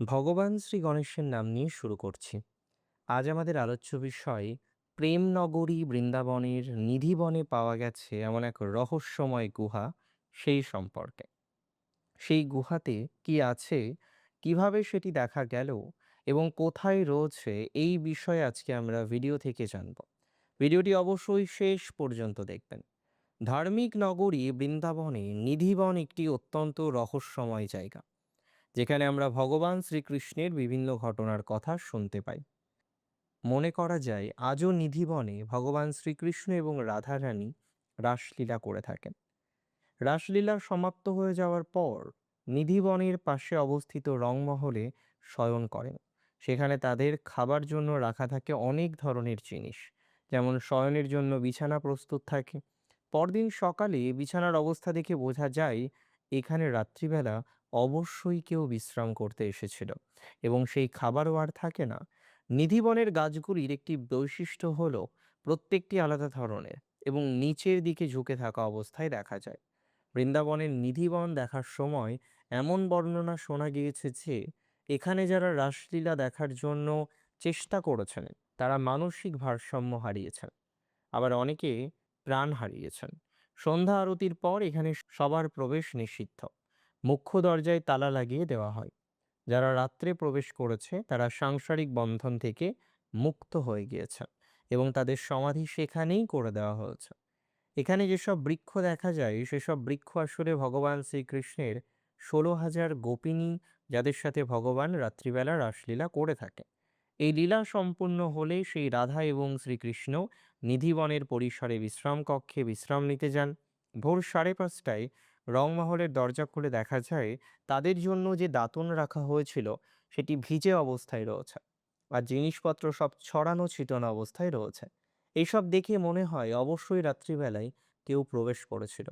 ভগবান শ্রী গণেশের নাম নিয়ে শুরু করছি। আজ আমাদের আলোচ্য বিষয়, প্রেমনগরী বৃন্দাবনের নিধিবনে পাওয়া গেছে এমন এক রহস্যময় গুহা, সেই সম্পর্কে। সেই গুহাতে কি আছে, কীভাবে সেটি দেখা গেল এবং কোথায় রয়েছে, এই বিষয়ে আজকে আমরা ভিডিও থেকে জানব। ভিডিওটি অবশ্যই শেষ পর্যন্ত দেখবেন। ধার্মিক নগরী বৃন্দাবনে নিধিবন একটি অত্যন্ত রহস্যময় জায়গা। যেখানে আমরা ভগবান শ্রীকৃষ্ণের বিভিন্ন ঘটনার কথা শুনতে পাই। মনে করা যায়, আজও নিধিবনে ভগবান শ্রীকৃষ্ণ এবং রাধারানী রাসলীলা করে থাকেন। রাসলীলা সমাপ্ত হয়ে যাওয়ার পর নিধিবনের পাশে অবস্থিত রংমহলে শয়ন করেন। সেখানে তাদের খাবার জন্য রাখা থাকে অনেক ধরনের জিনিস। যেমন শয়নের জন্য বিছানা প্রস্তুত থাকে। পরদিন সকালে বিছানার অবস্থা দেখে বোঝা যায়, এখানে রাত্রিবেলা অবশ্যই কেউ বিশ্রাম করতে এসেছিল এবং সেই খাবারও আর থাকে না। নিধিবনের গাছগুলির একটি বৈশিষ্ট্য হল প্রত্যেকটি আলাদা ধরনের এবং নিচের দিকে ঝুঁকে থাকা অবস্থায় দেখা যায়। বৃন্দাবনের নিধিবন দেখার সময় এমন বর্ণনা শোনা গিয়েছে যে, এখানে যারা রাসলীলা দেখার জন্য চেষ্টা করেছেন, তারা মানসিক ভারসাম্য হারিয়েছেন, আবার অনেকে প্রাণ হারিয়েছেন। সন্ধ্যা আরতির পর এখানে সবার প্রবেশ নিষিদ্ধ। মুখ্য দরজায় তালা লাগিয়ে দেওয়া হয়। যারা রাত্রে প্রবেশ করেছে, তারা সাংসারিক বন্ধন থেকে মুক্ত হয়ে গিয়েছে এবং তাদের সমাধি সেখানেই করে দেওয়া হয়েছে। এখানে যেসব বৃক্ষ দেখা যায়, সেসব বৃক্ষ আসলে ভগবান শ্রীকৃষ্ণের ষোলো হাজার গোপিনী যাদের সাথে ভগবান রাত্রিবেলা রাসলীলা করে থাকে। এই লীলা সম্পূর্ণ হলে সেই রাধা এবং শ্রীকৃষ্ণ নিধিবনের পরিসরে বিশ্রাম কক্ষে বিশ্রাম নিতে যান। ভোর সাড়ে পাঁচটায় রংমহলের দরজা খুলে দেখা যায়, তাদের জন্য যে দাঁতন রাখা হয়েছিল, সেটি ভিজে অবস্থায় রয়েছে। আর জিনিসপত্র সব ছড়ানো ছিটানো অবস্থায় রয়েছে। এইসব দেখে মনে হয় অবশ্যই রাত্রিবেলায় কেউ প্রবেশ করেছিল।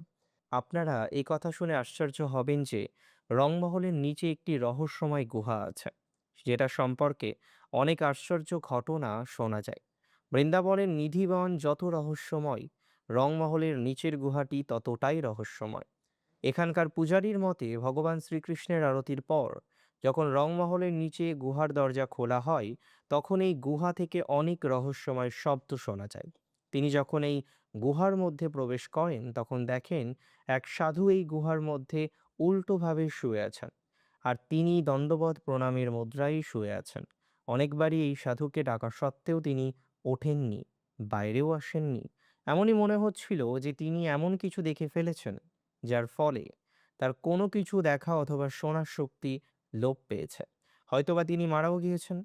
আপনারা এই কথা শুনে আশ্চর্য হবেন যে রংমহলের নিচে একটি রহস্যময় গুহা আছে, যেটা সম্পর্কে অনেক আশ্চর্য ঘটনা শোনা যায়। বৃন্দাবনের নিধিবন যত রহস্যময় রংমহলের নিচের গুহাটি ততটাই রহস্যময়। এখানকার পূজারীর মতে ভগবান শ্রীকৃষ্ণের আরতির পর যখন রংমহলের নিচে গুহার দরজা খোলা হয়, তখন এই গুহা থেকে অনেক রহস্যময় শব্দ শোনা যায়। তিনি যখন এই গুহার মধ্যে প্রবেশ করেন, তখন দেখেন এক সাধু এই গুহার মধ্যে উল্টোভাবে শুয়ে আছেন আর তিনি দণ্ডবধ প্রণামের মুদ্রায় শুয়ে আছেন। অনেকবারই এই সাধুকে ডাকা সত্ত্বেও তিনি ওঠেননি, বাইরেও আসেননি। এমনই মনে হচ্ছিল যে তিনি এমন কিছু দেখে ফেলেছেন। যার ফলে তার কোনো কিছু দেখা অথবা শোনার শক্তি লোপ পেয়েছে। হয়তোবা তিনি মারাও গিয়েছেন।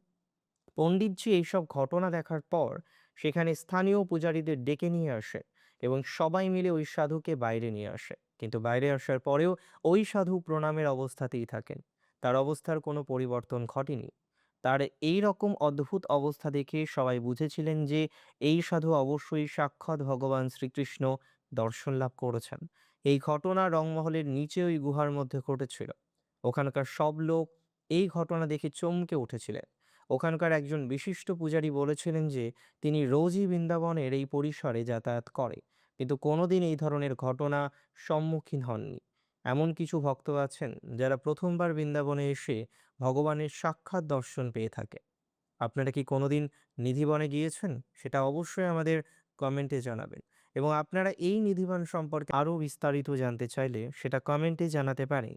পণ্ডিতজি এইসব ঘটনা দেখার পর সেখানে স্থানীয় পূজারীদের ডেকে নিয়ে আসে এবং সবাই মিলে ওই সাধুকে বাইরে নিয়ে আসে। কিন্তু বাইরে আসার পরেও ওই সাধু প্রণামের অবস্থাতেই থাকেন। তার অবস্থার কোনো পরিবর্তন ঘটেনি। তার এই রকম অদ্ভুত অবস্থা দেখে সবাই বুঝেছিলেন যে এই সাধু অবশ্যই সাক্ষাৎ ভগবান শ্রীকৃষ্ণ দর্শন লাভ করেছেন। এই ঘটনা রংমহলের নিচে ওই গুহার মধ্যে ঘটেছিল। ওখানকার সব লোক এই ঘটনা দেখে চমকে উঠেছিলেন। ওখানকার একজন বিশিষ্ট পূজারী বলেছিলেন যে, তিনি রোজই বৃন্দাবনের এই পরিসরে যাতায়াত করে, কিন্তু কোনোদিন এই ধরনের ঘটনা সম্মুখীন হননি। এমন কিছু ভক্ত আছেন যারা প্রথমবার বৃন্দাবনে এসে ভগবানের সাক্ষাৎ দর্শন পেয়ে থাকে। আপনারা কি কোনোদিন নিধিবনে গিয়েছেন? সেটা অবশ্যই আমাদের কমেন্টে জানাবেন। এবং আপনারা এই নিধিবান সম্পর্কে আরও বিস্তারিত জানতে চাইলে সেটা কমেন্টে জানাতে পারে।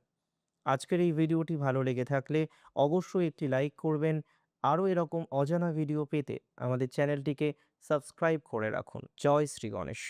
আজকের এই ভিডিওটি ভালো লেগে থাকলে অবশ্যই একটি লাইক করবেন। আরও এরকম অজানা ভিডিও পেতে আমাদের চ্যানেলটিকে সাবস্ক্রাইব করে রাখুন। জয় শ্রী গণেশ।